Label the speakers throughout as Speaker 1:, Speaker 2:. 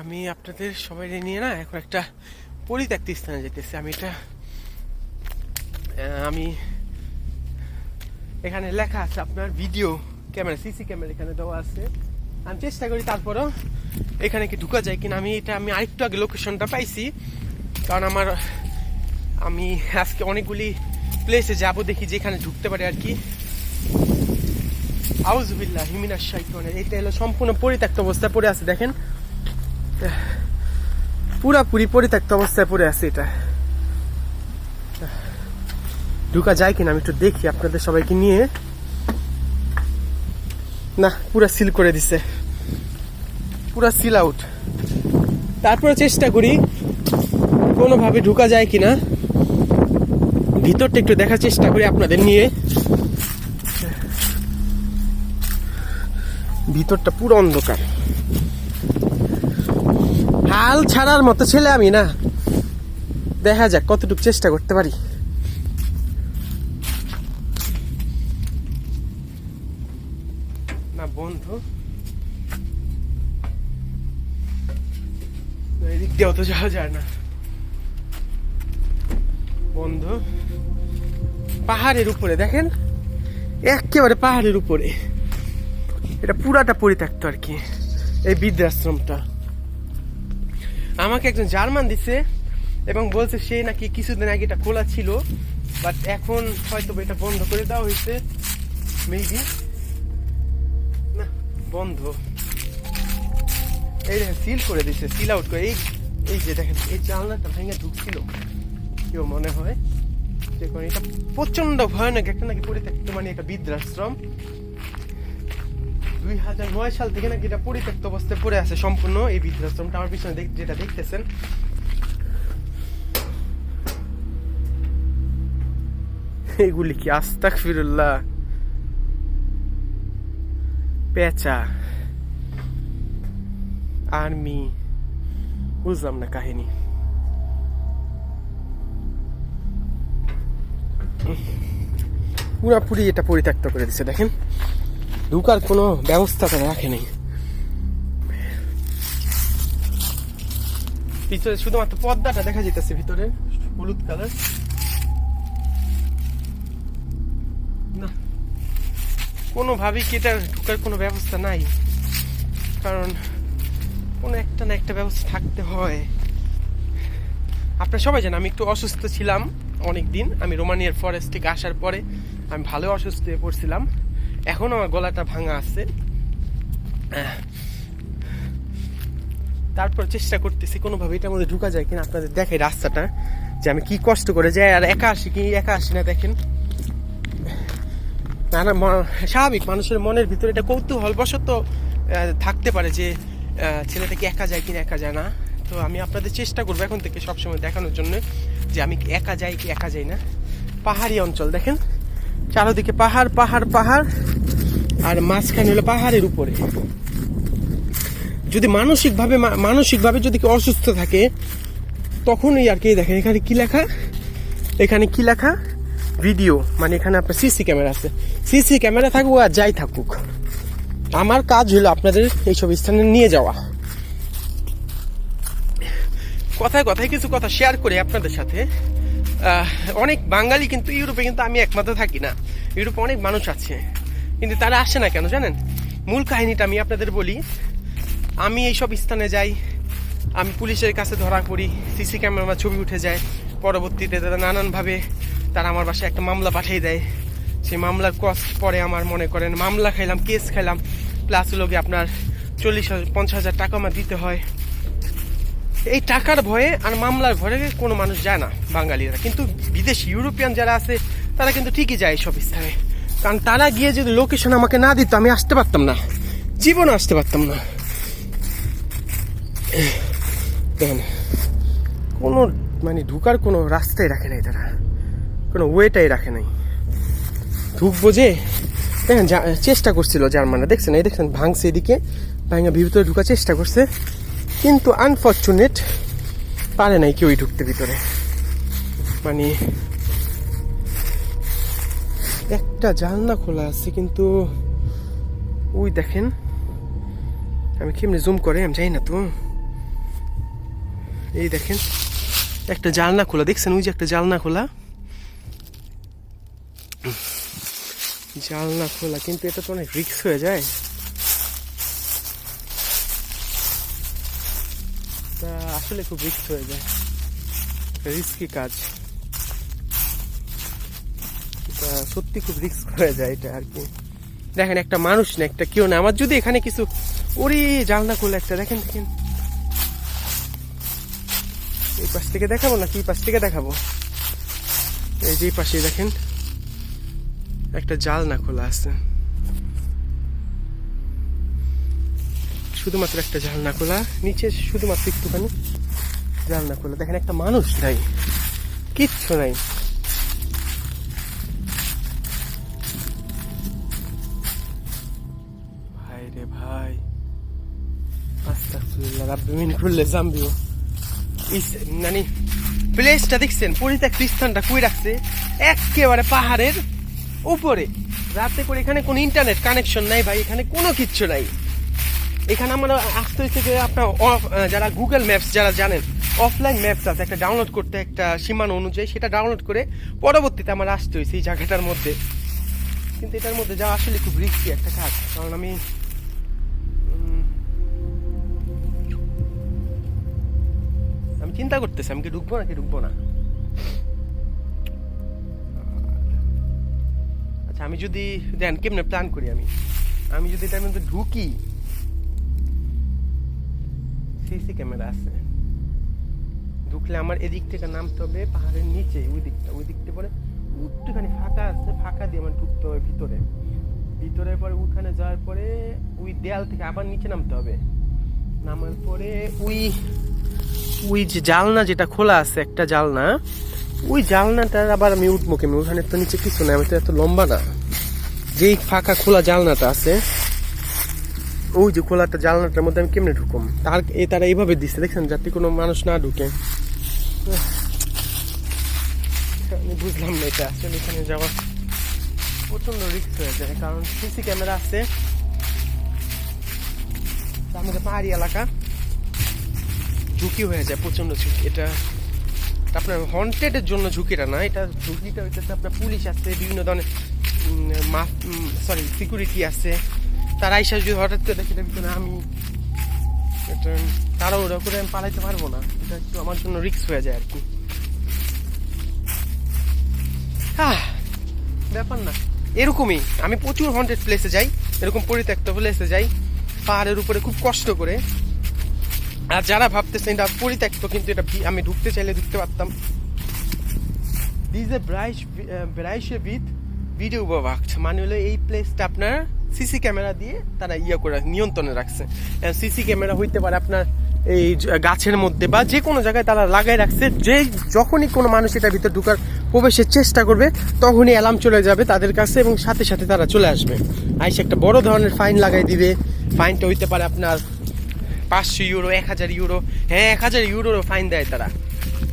Speaker 1: আমি আপনাদের সবাই নিয়ে না, এখন একটা পরিত্যক্ত স্থানে যেতেছি। আমি এটা আমি এখানে লেখা আছে, আপনার ভিডিও ক্যামেরা, সিসি ক্যামেরা এখানে দেওয়া আছে। আমি চেষ্টা করি তারপরও এখানে কি ঢুকা যায় কিনা, আমি এটা, আমি আরেকটু আগে লোকেশনটা পাইছি, কারণ আমার, আমি আজকে অনেকগুলি প্লেসে যাব দেখি যে এখানে ঢুকতে পারে আর কি। আউজবিল্লাহ হিমিনার শাইতনের, এটা হলো সম্পূর্ণ পরিত্যক্ত অবস্থায় পড়ে আছে, দেখেন। পুরাপুরি পরিত্যক্ত অবস্থায় পড়ে আছে এটা। ঢুকা যায় কিনা আমি একটু দেখি আপনাদের সবাইকে নিয়ে। না, পুরা সিল করে দিছে। পুরা সিল আউট তারপরে চেষ্টা করি কোনোভাবে ঢুকা যায় কিনা। ভিতরটা একটু দেখার চেষ্টা করি আপনাদের নিয়ে। ভিতরটা পুরো অন্ধকার। হাল ছাড়ার মতো ছেলে আমি না। দেখা যাক কতটুকু চেষ্টা করতে পারি। না, বন্ধু। এদিক দিয়েও তো যাওয়া যায় না। বন্ধু, পাহাড়ের উপরে দেখেন? একেবারে পাহাড়ের উপরে। এটা পুরাটা পরিত্যক্ত আর কি, এই বৃদ্ধাশ্রমটা। আমাকে একজন জার্মান দিছে এবং বলছে সে নাকি কিছুদিন আগে এটা খোলা ছিল বাট এখন হয়তো এটা বন্ধ করে দেওয়া হয়েছে। মেবি না, বন্ধ। এই দেখেন সিল করে দিচ্ছে সিল আউট করে। এই এই যে দেখেন, এই জানলাটা ভেঙে ঢুকছিল। কেউ মনে হয়? দেখুন এটা প্রচণ্ড ভয়ানক একটা নাকি পরিত্যক্ত মানে একটা বৃদ্ধাশ্রম। দুই হাজার নয় সাল থেকে নাকি এটা পরিত্যক্ত অবস্থায় পড়ে আছে সম্পূর্ণ এই বৃদ্ধাশ্রমটা। আমার পিছনে যেটা দেখতেছেন। এগুলি কি আস্তাক ফিরুল্লাহ পেঁচা। আর্মি। বুঝলাম না কাহিনী। পুরাপুরি এটা পরিত্যক্ত করে দিচ্ছে দেখেন। ঢুকার কোনো ব্যবস্থা তারা রাখে নেই। ভিতরে শুধুমাত্র পর্দাটা দেখা যেতেছে ভিতরে, হলুদ কালার। না, কোনোভাবেই কি এটা ঢুকার কোনো ব্যবস্থা নাই। কারণ কোনো একটা না একটা ব্যবস্থা থাকতে হয়। আপনারা সবাই জানেন, আমি একটু অসুস্থ ছিলাম অনেক দিন আমি রোমানিয়ার ফরেস্ট থেকে আসার পরে আমি ভালো অসুস্থ হয়ে পড়ছিলাম। এখন আমার গলাটা ভাঙা আছে। তারপর চেষ্টা করতেছি কোনোভাবে এটার মধ্যে ঢুকা যায় কিনা আপনাদের দেখাই রাস্তাটা, যে আমি কি কষ্ট করে যাই আর একা আসি কি, একা আসি না দেখেন। না না স্বাভাবিক মানুষের মনের ভিতরে এটা কৌতূহল বশত থাকতে পারে যে ছেলেটা কি একা যায় কিনা, একা যায় না। তো আমি আপনাদের চেষ্টা করব এখন থেকে সবসময় দেখানোর জন্য যে আমি একা যাই কি একা যাই না। পাহাড়ি অঞ্চল দেখেন, চারোদিকে পাহাড় পাহাড় পাহাড়। আর মাঝখানে হলো পাহাড়ের উপরে। যদি মানসিকভাবে মানসিকভাবে যদি কেউ অসুস্থ থাকে, তখনই আর কি দেখেন, এখানে কি লেখা? এখানে কি লেখা? ভিডিও মানে এখানে আপনার সিসি ক্যামেরা আছে। সিসি ক্যামেরা থাকুক আর যাই থাকুক। আমার কাজ হলো আপনাদের এইসব স্থানে নিয়ে যাওয়া। কথায় কথায় কিছু কথা শেয়ার করে আপনাদের সাথে। অনেক বাঙালি কিন্তু ইউরোপে কিন্তু আমি একমাত্র থাকি না। ইউরোপে অনেক মানুষ আছে। কিন্তু তারা আসে না কেন জানেন? মূল কাহিনীটা আমি আপনাদের বলি, আমি এইসব স্থানে যাই, আমি পুলিশের কাছে ধরা পড়ি, সিসি ক্যামেরা ছবি উঠে যায়, পরবর্তীতে তারা নানানভাবে তারা আমার বাসায় একটা মামলা পাঠিয়ে দেয়। সেই মামলার কস্ট পরে আমার মনে করেন, মামলা খাইলাম, কেস খাইলাম প্লাস গিয়ে আপনার চল্লিশ হাজার, পঞ্চাশ হাজার টাকা আমার দিতে হয়। এই টাকার ভয়ে আর মামলার ভয়ে কোনো মানুষ যায় না, বাঙালিরা। কিন্তু বিদেশি, ইউরোপিয়ান যারা আছে, তারা কিন্তু ঠিকই যায় সব স্থানে। কারণ তারা গিয়ে যদি লোকেশন আমাকে না দিত, আমি আসতে পারতাম না। জীবনে আসতে পারতাম না। কোনো মানে ঢুকার কোনো রাস্তাই রাখে নাই তারা। কোনো ওয়েটাই রাখে নাই। ঢুকবো যে, দেখেন চেষ্টা করছিল জার্মানরা। দেখছেন, এই দেখছেন, ভাঙছে এদিকে, ভাঙা ভিতরে ঢুকার চেষ্টা করছে। কিন্তু আনফর্চুনেট পারে নাই কেউই ঢুকতে ভিতরে। মানে একটা জানলা খোলা আছে, কিন্তু ওই দেখেন, আমি কেমনি জুম করে আমি জানি না তো। এই দেখেন, একটা জালনা খোলা, দেখছেন ওই যে একটা জালনা খোলা? জালনা খোলা, কিন্তু এটা তো অনেক রিস্ক হয়ে যায়। আসলে খুব রিক্স হয়ে যায়। রিস্কি কাজ। সত্যি খুব রিস্ক হয়ে যায় এটা আর কি। দেখেন, একটা মানুষ না, একটা কেউ না। আমার যদি এখানে কিছু ওরে জানলা খোলা একটা, দেখেন দেখেন। এই পাশ থেকে দেখাবো নাকি? এই পাশ থেকে দেখাবো। এই যে পাশে দেখেন, একটা জাল না খোলা আছে। শুধুমাত্র একটা জাল না খোলা, নিচে শুধুমাত্র একটুখানি জাল না খোলা। দেখেন, একটা মানুষ নাই, কিচ্ছু নাই। মিন কুল্লি মানে প্লেসটা দেখছেন পরিত্যক্ত স্থানটা কই রাখছে একেবারে পাহাড়ের উপরে রাতে করে এখানে কোনো ইন্টারনেট কানেকশন নাই ভাই এখানে কোনো কিচ্ছু নাই এখানে আমরা আসতে হয়েছে যে আপনার যারা গুগল ম্যাপস যারা জানেন অফলাইন ম্যাপস আছে একটা ডাউনলোড করতে একটা সীমানা অনুযায়ী সেটা ডাউনলোড করে পরবর্তীতে আমার আসতে হয়েছে এই জায়গাটার মধ্যে। কিন্তু এটার মধ্যে যাওয়া আসলে খুব রিস্কি একটা কাজ, কারণ আমি চিন্তা করতেছে, আমি কি ঢুকবো নাকি ঢুকবো না? আচ্ছা আমি যদি, দেন, কেমনে প্ল্যান করি আমি? আমি যদি এটার মধ্যে ঢুকি, সিসি ক্যামেরা আছে। ঢুকলে আমার এদিক থেকে নামতে হবে, পাহাড়ের নিচে, ওই দিকটা ওই দিকটা পরে একটুখানি ফাঁকা আছে, ফাঁকা দিয়ে আমার ঢুকতে হবে ভিতরে। ভিতরে পরে ওখানে যাওয়ার পরে ওই দেয়াল থেকে আবার নিচে নামতে হবে। নামার পরে ওই ওই যে জালনা যেটা খোলা আছে, একটা জালনা, ওই জালনাটার আবার আমি উঠবো কেমন? ওখানে তো নিচে কিছু নাই, আমি তো এত লম্বা না। যেই ফাঁকা খোলা জালনাটা আছে, ওই যে খোলাটা জালনাটার মধ্যে আমি কেমনে ঢুকম তার এই তারা এইভাবে দিচ্ছে দেখছেন? যাতে কোনো মানুষ না ঢুকে। আমি বুঝলাম না এটা। আসলে এখানে যাওয়া প্রচণ্ড রিস্ক হয়ে যায়, কারণ সিসি ক্যামেরা আছে। মধ্যে পাহাড়ি এলাকা। ঝুঁকি হয়ে যায় প্রচণ্ড ঝুঁকি। এটা আপনার হন্টেডের জন্য ঝুঁকিটা না এটা ঝুঁকিটা হইতেছে আপনার পুলিশ আছে বিভিন্ন ধরনের সরি সিকিউরিটি আছে তারা এসে যদি হঠাৎ করে দেখে না আমি এটা তারা ওরা করে আমি পালাইতে পারব না। এটা একটু আমার জন্য রিস্ক হয়ে যায় আর কি। আহ, ব্যাপার না। এরকমই আমি প্রচুর হন্টেড প্লেসে যাই এরকম পরিত্যক্ত প্লেসে যাই পাহাড়ের উপরে খুব কষ্ট করে। আর যারা ভাবতেছেন এটা পরিত্যক্ত কিন্তু এটা আমি ঢুকতে চাইলে ঢুকতে পারতাম। দিস এ ব্রাইশ ব্রাইশে উইথ ভিডিও ওভাক্ট মানে হলো এই প্লেসটা আপনার সিসি ক্যামেরা দিয়ে তারা ইয়ে করে, নিয়ন্ত্রণে রাখছে। সিসি ক্যামেরা হইতে পারে আপনার এই গাছের মধ্যে বা যে কোনো জায়গায় তারা লাগাই রাখছে। যে যখনই কোনো মানুষ এটার ভিতরে ঢুকার প্রবেশের চেষ্টা করবে, তখনই অ্যালার্ম চলে যাবে তাদের কাছে এবং সাথে সাথে তারা চলে আসবে। আইসে একটা বড় ধরনের ফাইন লাগাই দিবে। ফাইনটা হইতে পারে আপনার পাঁচশো ইউরো এক হাজার ইউরো হ্যাঁ এক হাজার ইউরোরও ফাইন দেয় তারা।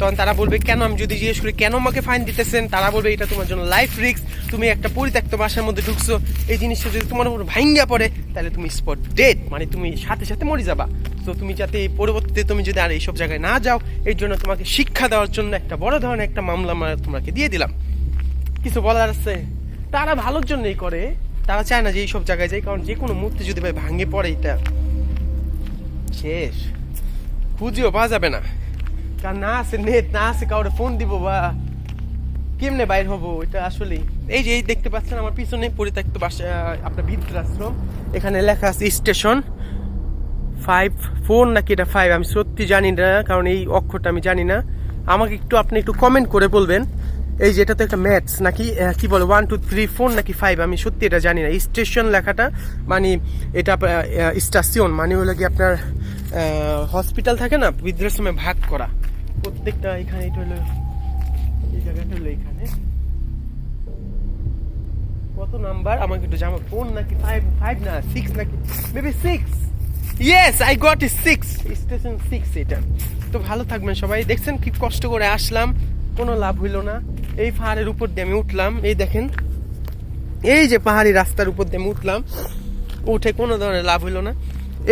Speaker 1: তখন তারা বলবে, কেন আমি যদি জিজ্ঞেস করি, কেন আমাকে ফাইন দিতেছেন? তারা বলবে, এটা তোমার জন্য লাইফ রিস্ক তুমি একটা পরিত্যক্ত বাসার মধ্যে ঢুকছো। এই জিনিসটা যদি তোমার উপর ভাঙ্গা পড়ে, তাহলে তুমি স্পট ডেড মানে তুমি সাথে সাথে মরে যাবা। তো তুমি যাতে পরবর্তীতে তুমি যদি আর এইসব জায়গায় না যাও, এর জন্য তোমাকে শিক্ষা দেওয়ার জন্য একটা বড় ধরনের একটা মামলা আমরা তোমাকে দিয়ে দিলাম। কিছু বলার আছে? তারা ভালোর জন্যই করে। তারা চায় না যে এইসব জায়গায় যাই, কারণ যে কোনো মুহূর্তে যদি ভাই ভাঙে পড়ে এটা। শেষ। খুঁজেও, পাওয়া যাবে না। কারণ না আছে নেট না আছে কাউরে ফোন দিব বা কেমনে বাইর হব, এটা আসলে এই যে, এই দেখতে পাচ্ছেন, আমার পিছনে পরিত্যক্ত বাসা আপনার বৃদ্ধাশ্রম। এখানে লেখা আছে স্টেশন ফাইভ ফোর নাকি এটা ফাইভ আমি সত্যি জানি না, কারণ এই অক্ষরটা আমি জানি না। আমাকে একটু আপনি একটু কমেন্ট করে বলবেন। এই যে এটা তো একটা ম্যাথস, নাকি কি বলে ওয়ান টু থ্রি ফোর নাকি ফাইভ আমি সত্যি এটা জানি না। স্টেশন লেখাটা মানে এটা স্টেশন মানে হলো কি আপনার হসপিটাল থাকে না, বৃদ্ধাশ্রমে ভাগ করা। প্রত্যেকটা এখানে এটা হলো, এই জায়গাটা হলো এখানে। কত নাম্বার আমাকে একটু জামা ফোন নাকি ফাইভ ফাইভ না সিক্স নাকি? Maybe six yes I got six station six এটা। তো ভালো থাকবেন সবাই। দেখছেন কি কষ্ট করে আসলাম, কোনো লাভ হইল না। এই পাহাড়ের উপর দিয়ে আমি উঠলাম। এই দেখেন, এই যে পাহাড়ি রাস্তার উপর দিয়ে আমি উঠলাম, উঠে কোনো ধরনের লাভ হইল না।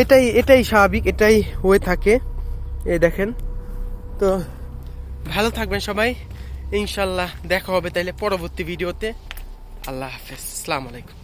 Speaker 1: এটাই এটাই স্বাভাবিক, এটাই হয়ে থাকে। এই দেখেন, তো ভালো থাকবেন সবাই। ইনশাল্লাহ দেখা হবে তাইলে পরবর্তী ভিডিওতে। আল্লাহ হাফেজ। আসসালামু আলাইকুম।